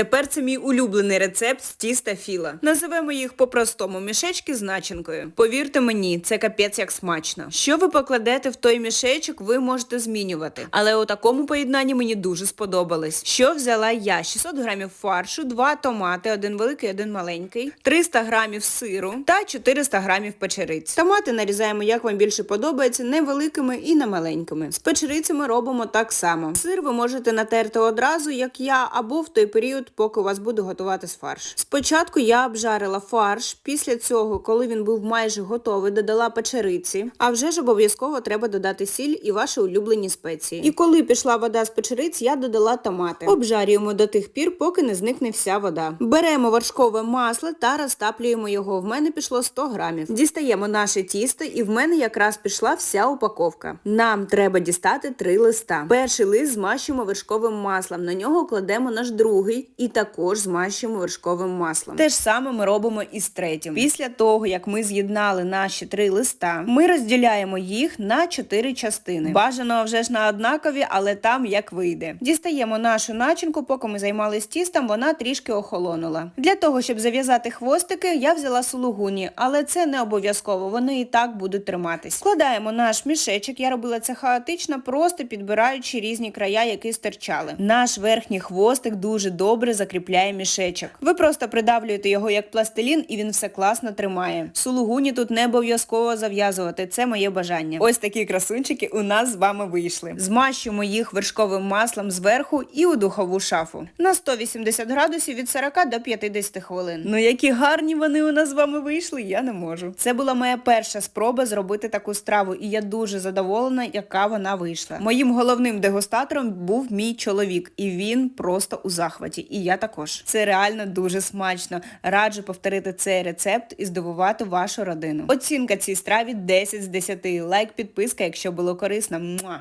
Тепер це мій улюблений рецепт з тіста філа. Називемо їх по-простому мішечки з начинкою. Повірте мені, це капець як смачно. Що ви покладете в той мішечок, ви можете змінювати. Але у такому поєднанні мені дуже сподобалось. Що взяла я? 600 грамів фаршу, 2 томати, один великий, один маленький, 300 грамів сиру та 400 грамів печериць. Томати нарізаємо, як вам більше подобається, невеликими і не маленькими. З печерицями робимо так само. Сир ви можете натерти одразу, як я, або в той період, поки у вас буде готуватись фарш. Спочатку я обжарила фарш. Після цього, коли він був майже готовий, додала печериці. А вже ж обов'язково треба додати сіль і ваші улюблені спеції. І коли пішла вода з печериць, я додала томати. Обжарюємо до тих пір, поки не зникне вся вода. Беремо вершкове масло та розтаплюємо його. В мене пішло 100 грамів. Дістаємо наше тісто, і в мене якраз пішла вся упаковка. Нам треба дістати три листа. Перший лист змащуємо вершковим маслом. На нього кладемо наш другий і також змащуємо вершковим маслом. Те ж саме ми робимо і з третім. Після того, як ми з'єднали наші три листа, ми розділяємо їх на чотири частини. Бажано вже ж на однакові, але там як вийде. Дістаємо нашу начинку, поки ми займалися тістом, вона трішки охолонула. Для того, щоб зав'язати хвостики, я взяла сулугуні, але це не обов'язково, вони і так будуть триматись. Складаємо наш мішечок. Я робила це хаотично, просто підбираючи різні края, які стирчали. Наш верхній хвостик дуже добре закріпляє мішечок. Ви просто придавлюєте його як пластилін, і він все класно тримає. Сулугуні тут не обов'язково зав'язувати. Це моє бажання. Ось такі красунчики у нас з вами вийшли. Змащуємо їх вершковим маслом зверху і у духову шафу на 180 градусів від 40 до 50 хвилин. Ну які гарні вони у нас з вами вийшли, я не можу. Це була моя перша спроба зробити таку страву, і я дуже задоволена, яка вона вийшла. Моїм головним дегустатором був мій чоловік, і він просто у захваті. Я також. Це реально дуже смачно. Раджу повторити цей рецепт і здивувати вашу родину. Оцінка цій страві 10 з 10. Лайк, підписка, якщо було корисно. Муа!